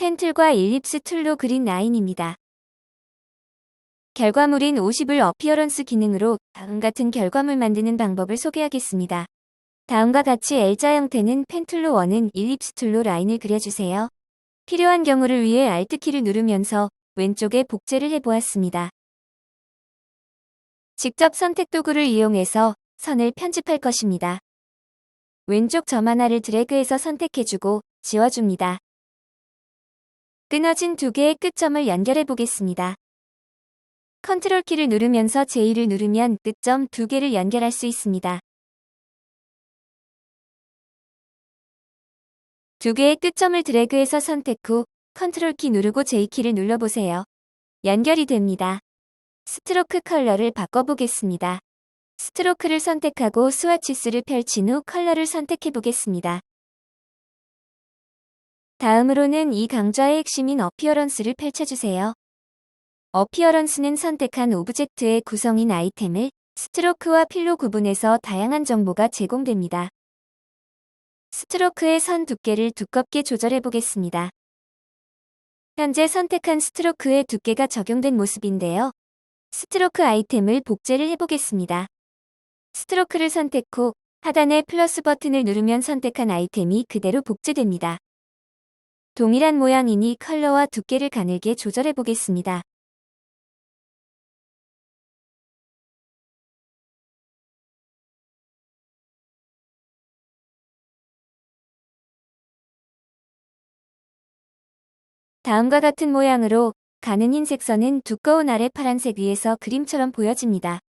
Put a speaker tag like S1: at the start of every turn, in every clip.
S1: 펜틀과 일립스 툴로 그린 라인입니다. 결과물인 50을 어피어런스 기능으로 다음 같은 결과물 만드는 방법을 소개하겠습니다. 다음과 같이 L자 형태는 펜툴로 원은 일립스 툴로 라인을 그려주세요. 필요한 경우를 위해 Alt키를 누르면서 왼쪽에 복제를 해보았습니다. 직접 선택 도구를 이용해서 선을 편집할 것입니다. 왼쪽 점 하나를 드래그해서 선택해주고 지워줍니다. 끊어진 두 개의 끝점을 연결해 보겠습니다. 컨트롤 키를 누르면서 제2를 누르면 끝점 두 개를 연결할 수 있습니다. 두 개의 끝점을 드래그해서 선택 후 컨트롤 키 누르고 J키를 눌러보세요. 연결이 됩니다. 스트로크 컬러를 바꿔보겠습니다. 스트로크를 선택하고 스와치스를 펼친 후 컬러를 선택해 보겠습니다. 다음으로는 이 강좌의 핵심인 어피어런스를 펼쳐주세요. 어피어런스는 선택한 오브젝트의 구성인 아이템을 스트로크와 필로 구분해서 다양한 정보가 제공됩니다. 스트로크의 선 두께를 두껍게 조절해 보겠습니다. 현재 선택한 스트로크의 두께가 적용된 모습인데요. 스트로크 아이템을 복제를 해보겠습니다. 스트로크를 선택 후 하단의 플러스 버튼을 누르면 선택한 아이템이 그대로 복제됩니다. 동일한 모양이니 컬러와 두께를 가늘게 조절해 보겠습니다. 다음과 같은 모양으로 가는 흰색 선은 두꺼운 아래 파란색 위에서 그림처럼 보여집니다.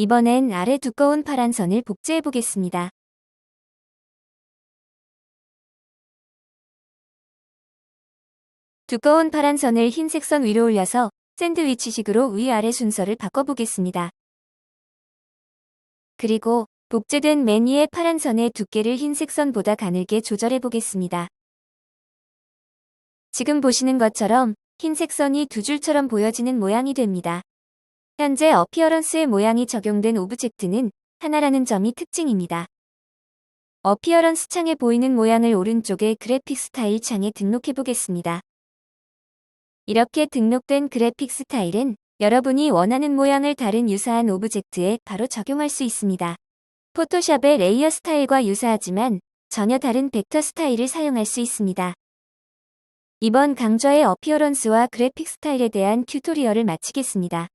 S1: 이번엔 아래 두꺼운 파란 선을 복제해 보겠습니다. 두꺼운 파란 선을 흰색 선 위로 올려서 샌드위치식으로 위아래 순서를 바꿔보겠습니다. 그리고 복제된 맨 위의 파란 선의 두께를 흰색 선보다 가늘게 조절해 보겠습니다. 지금 보시는 것처럼 흰색 선이 두 줄처럼 보여지는 모양이 됩니다. 현재 어피어런스의 모양이 적용된 오브젝트는 하나라는 점이 특징입니다. 어피어런스 창에 보이는 모양을 오른쪽에 그래픽 스타일 창에 등록해 보겠습니다. 이렇게 등록된 그래픽 스타일은 여러분이 원하는 모양을 다른 유사한 오브젝트에 바로 적용할 수 있습니다. 포토샵의 레이어 스타일과 유사하지만 전혀 다른 벡터 스타일을 사용할 수 있습니다. 이번 강좌의 어피어런스와 그래픽 스타일에 대한 튜토리얼을 마치겠습니다.